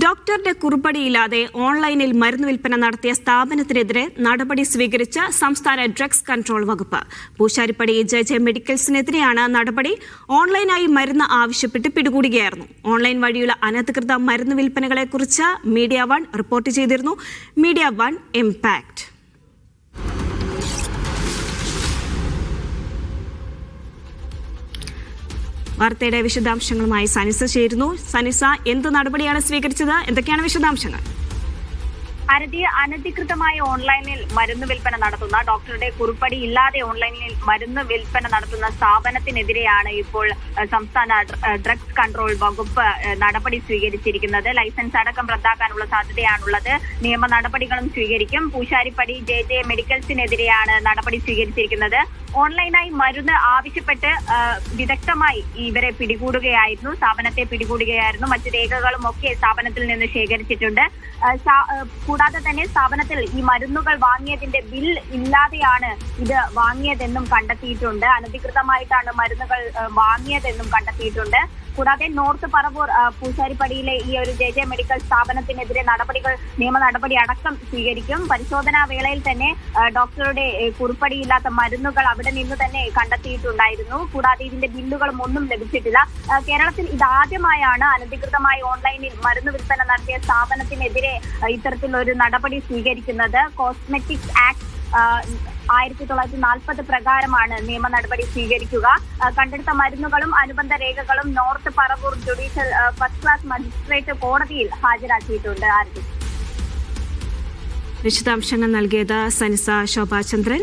ഡോക്ടറുടെ കുറിപ്പടിയില്ലാതെ ഓൺലൈനിൽ മരുന്ന് വിൽപ്പന നടത്തിയ സ്ഥാപനത്തിനെതിരെ നടപടി സ്വീകരിച്ച സംസ്ഥാന ഡ്രഗ്സ് കൺട്രോൾ വകുപ്പ്. പൂശാരിപ്പടി ജെ ജെ മെഡിക്കൽസിനെതിരെയാണ് നടപടി. ഓൺലൈനായി മരുന്ന് ആവശ്യപ്പെട്ട് പിടികൂടുകയായിരുന്നു. ഓൺലൈൻ വഴിയുള്ള അനധികൃത മരുന്ന് വിൽപ്പനകളെക്കുറിച്ച് മീഡിയ വൺ റിപ്പോർട്ട് ചെയ്തിരുന്നു. Media One impact. വാർത്തയുടെ വിശദാംശങ്ങളുമായി സനിസ ചേരുന്നു. സനിസ എന്ത് നടപടിയാണ് സ്വീകരിച്ചത്? എന്തൊക്കെയാണ് വിശദാംശങ്ങൾ? ഭാരതി അനധികൃതമായ ഓൺലൈനിൽ മരുന്ന് വിൽപ്പന നടത്തുന്ന ഡോക്ടറുടെ കുറിപ്പടി ഇല്ലാതെ ഓൺലൈനിൽ മരുന്ന് വിൽപ്പന നടത്തുന്ന സ്ഥാപനത്തിനെതിരെയാണ് ഇപ്പോൾ സംസ്ഥാന ഡ്രഗ്സ് കൺട്രോൾ വകുപ്പ് നടപടി സ്വീകരിച്ചിരിക്കുന്നത്. ലൈസൻസ് അടക്കം റദ്ദാക്കാനുള്ള സാധ്യതയാണുള്ളത്. നിയമ നടപടികളും സ്വീകരിക്കും. പൂശാരിപ്പടി ജെ ജെ മെഡിക്കൽസിനെതിരെയാണ് നടപടി സ്വീകരിച്ചിരിക്കുന്നത്. ഓൺലൈനായി മരുന്ന് ആവശ്യപ്പെട്ട് വിദഗ്ധമായി ഇവരെ പിടികൂടുകയായിരുന്നു. സ്ഥാപനത്തെ പിടികൂടുകയായിരുന്നു. മറ്റു രേഖകളും ഒക്കെ സ്ഥാപനത്തിൽ നിന്ന് ശേഖരിച്ചിട്ടുണ്ട്. കൂടാതെ തന്നെ സ്ഥാപനത്തിൽ ഈ മരുന്നുകൾ വാങ്ങിയതിന്റെ ബിൽ ഇല്ലാതെയാണ് ഇത് വാങ്ങിയതെന്നും കണ്ടെത്തിയിട്ടുണ്ട്. അനധികൃതമായിട്ടാണ് മരുന്നുകൾ വാങ്ങിയതെന്നും കണ്ടെത്തിയിട്ടുണ്ട്. കൂടാതെ നോർത്ത് പറവൂർ പൂശാരിപ്പടിയിലെ ഈ ഒരു ജെ ജെ മെഡിക്കൽ സ്ഥാപനത്തിനെതിരെ നടപടികൾ നിയമ നടപടി അടക്കം സ്വീകരിക്കും. പരിശോധനാ വേളയിൽ തന്നെ ഡോക്ടറുടെ കുറിപ്പടിയില്ലാത്ത മരുന്നുകൾ അവിടെ നിന്ന് തന്നെ കണ്ടെത്തിയിട്ടുണ്ടായിരുന്നു. കൂടാതെ ഇതിന്റെ ബില്ലുകളും ഒന്നും ലഭിച്ചിട്ടില്ല. കേരളത്തിൽ ഇതാദ്യമായാണ് അനധികൃതമായി ഓൺലൈനിൽ മരുന്ന് വിൽപ്പന നടത്തിയ സ്ഥാപനത്തിനെതിരെ ഇത്തരത്തിലൊരു നടപടി സ്വീകരിക്കുന്നത്. കോസ്മെറ്റിക്സ് ആക്ട് ആയിരത്തി തൊള്ളായിരത്തി നാൽപ്പത് പ്രകാരമാണ് നിയമ നടപടി സ്വീകരിക്കുക. കണ്ടെടുത്ത മരുന്നുകളും അനുബന്ധ രേഖകളും north Paravur judicial first class magistrate കോടതിയിൽ ഹാജരാക്കിയിട്ടുണ്ട്. ആരതി വിശദാംശങ്ങൾ നൽകിയത് സനിസ ശോഭാചന്ദ്രൻ.